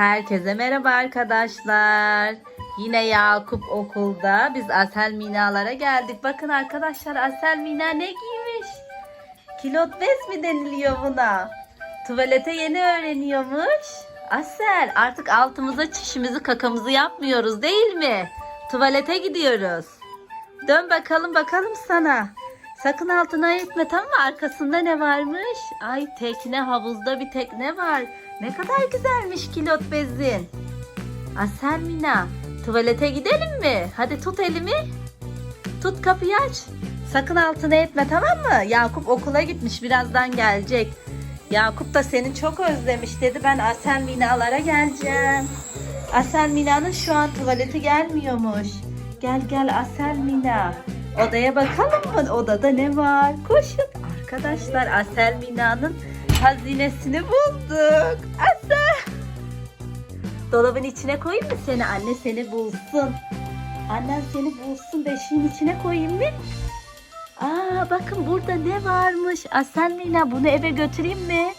Herkese merhaba arkadaşlar. Yine Yakup okulda. Biz Asel Minalara geldik. Bakın arkadaşlar Asel Mina ne giymiş? Kilot bez mi deniliyor buna? Tuvalete yeni öğreniyormuş. Asel artık altımıza çişimizi kakamızı yapmıyoruz değil mi? Tuvalete gidiyoruz. Dön bakalım bakalım sana. Sakın altına etme tamam mı? Arkasında ne varmış? Ay tekne havuzda bir tekne var. Ne kadar güzelmiş kilot bezin. Asel Mina tuvalete gidelim mi? Hadi tut elimi. Tut kapıyı aç. Sakın altına etme tamam mı? Yakup okula gitmiş birazdan gelecek. Yakup da seni çok özlemiş dedi. Ben Asel Mina'lara geleceğim. Asel Mina'nın şu an tuvaleti gelmiyormuş. Gel gel Asel Mina. Odaya bakalım mı? Odada ne var? Koşun. Arkadaşlar Asel Mina'nın hazinesini bulduk. Asel. Dolabın içine koyayım mı seni? Anne seni bulsun. Annen seni bulsun. Beşiğin içine koyayım mı? Aa bakın burada ne varmış. Asel Mina bunu eve götüreyim mi?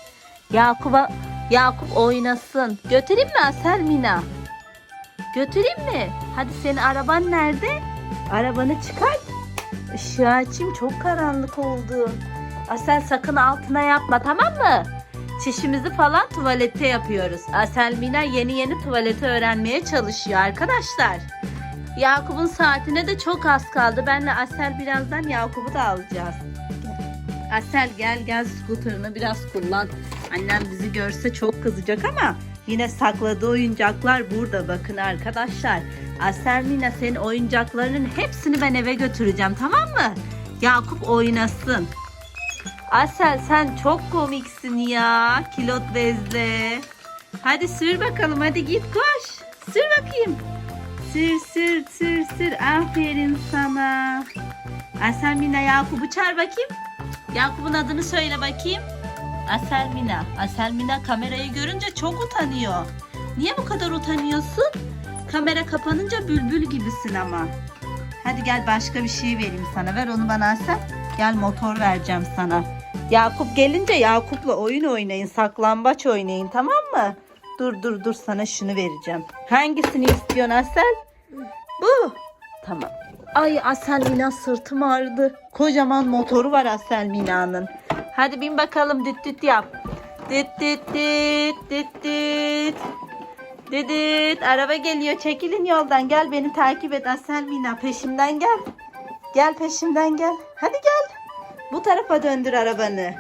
Yakup'a Yakup oynasın. Götüreyim mi Asel Mina? Götüreyim mi? Hadi senin araban nerede? Arabanı çıkart. Işığı çok karanlık oldu. Asel sakın altına yapma tamam mı? Çişimizi falan tuvalette yapıyoruz. Asel Mina yeni yeni tuvaleti öğrenmeye çalışıyor arkadaşlar. Yakup'un saatine de çok az kaldı. Benle Asel birazdan Yakup'u da alacağız. Asel gel gel skuterını biraz kullan. Annem bizi görse çok kızacak ama yine sakladığı oyuncaklar burada bakın arkadaşlar. Asel Mina senin oyuncaklarının hepsini ben eve götüreceğim tamam mı? Yakup oynasın. Asel sen çok komiksin ya kilot bezle. Hadi sür bakalım hadi git koş. Sür bakayım. Sür sür sür sür aferin sana. Asel Mina Yakup'u çağır bakayım. Yakup'un adını söyle bakayım. Asel Mina. Asel Mina kamerayı görünce çok utanıyor. Niye bu kadar utanıyorsun? Kamera kapanınca bülbül gibisin ama. Hadi gel başka bir şey vereyim sana. Ver onu bana Asel. Gel motor vereceğim sana. Yakup gelince Yakup'la oyun oynayın. Saklambaç oynayın tamam mı? Dur dur dur sana şunu vereceğim. Hangisini istiyorsun Asel? Bu. Tamam. Ay Asel Mina sırtım ağrıdı. Kocaman motoru var Asel Mina'nın. Hadi bin bakalım düt düt yap. Düt düt düt düt düt. Düt düt. Araba geliyor çekilin yoldan gel beni takip et Asel Mina peşimden gel. Gel peşimden gel. Hadi gel. Bu tarafa döndür arabanı.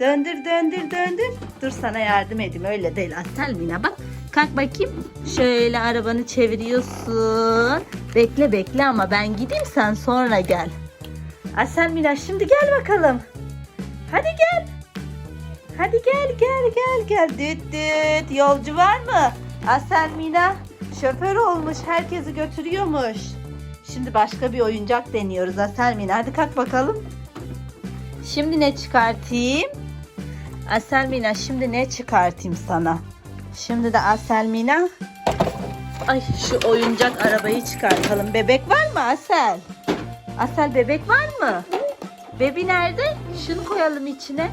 Döndür döndür döndür. Dur sana yardım edeyim öyle değil Asel Mina bak. Kalk bakayım. Şöyle arabanı çeviriyorsun. Bekle bekle ama ben gideyim sen sonra gel. Asel Mina şimdi gel bakalım. Hadi gel. Hadi gel gel gel gel. Düt düt. Yolcu var mı? Asel Mina şoför olmuş. Herkesi götürüyormuş. Şimdi başka bir oyuncak deniyoruz Asel Mina. Hadi kalk bakalım. Şimdi ne çıkartayım? Asel Mina şimdi ne çıkartayım sana? Şimdi de Asel Mina. Ay şu oyuncak arabayı çıkartalım. Bebek var mı Asel? Asel bebek var mı? Bebi nerede? Şunu koyalım içine.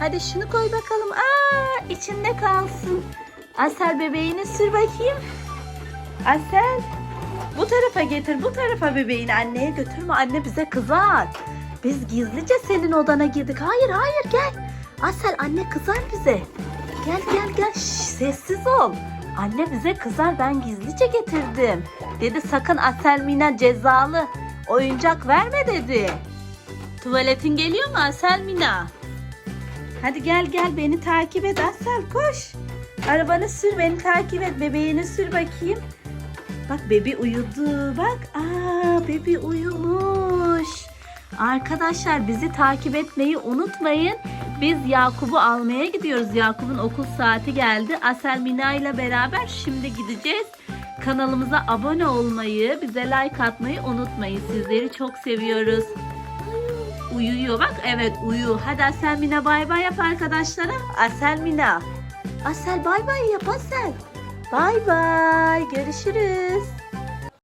Hadi şunu koy bakalım. Aa içinde kalsın. Asel bebeğini sür bakayım. Asel bu tarafa getir. Bu tarafa bebeğini anneye götürme. Anne bize kızar. Biz gizlice senin odana girdik. Hayır hayır gel. Asel anne kızar bize. Gel gel gel. Şş, sessiz ol. Anne bize kızar ben gizlice getirdim. Dedi sakın Asel Mina cezalı. Oyuncak verme dedi. Tuvaletin geliyor mu Asel Mina? Hadi gel gel beni takip et Asel koş. Arabanı sür beni takip et bebeğini sür bakayım. Bak bebi uyudu bak. Aa bebi uyumuş. Arkadaşlar bizi takip etmeyi unutmayın. Biz Yakup'u almaya gidiyoruz. Yakup'un okul saati geldi. Asel Mina ile beraber şimdi gideceğiz. Kanalımıza abone olmayı, bize like atmayı unutmayın. Sizleri çok seviyoruz. Uyuyor bak evet uyu. Hadi Asel Mina bay bay yap arkadaşlara. Asel Mina. Asel bay bay yap Asel. Bay bay görüşürüz.